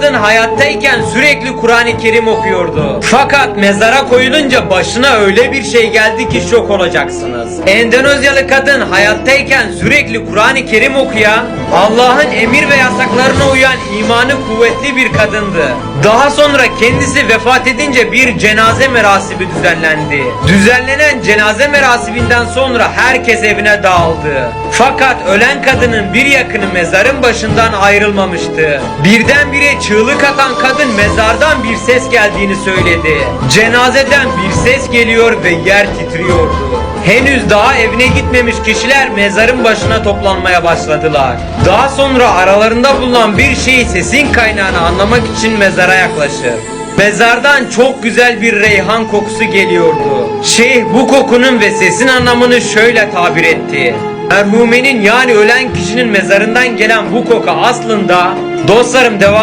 kadın hayattayken sürekli Kur'an-ı Kerim okuyordu. Fakat mezara koyulunca başına öyle bir şey geldi ki şok olacaksınız. Endonezyalı kadın hayattayken sürekli Kur'an-ı Kerim okuyan, Allah'ın emir ve yasaklarına uyan imanı kuvvetli bir kadındı. Daha sonra kendisi vefat edince bir cenaze merasimi düzenlendi. Düzenlenen cenaze merasiminden sonra herkes evine dağıldı. Fakat ölen kadının bir yakını mezarın başından ayrılmamıştı. Birdenbire çığlık atan kadın mezardan bir ses geldiğini söyledi. Cenazeden bir ses geliyor ve yer titriyordu. Henüz daha evine gitmemiş kişiler mezarın başına toplanmaya başladılar. Daha sonra aralarında bulunan bir şeyi sesin kaynağını anlamak için mezara yaklaşır. Mezardan çok güzel bir reyhan kokusu geliyordu. Şeyh bu kokunun ve sesin anlamını şöyle tabir etti. Merhumenin yani ölen kişinin mezarından gelen bu koku aslında dostlarım devam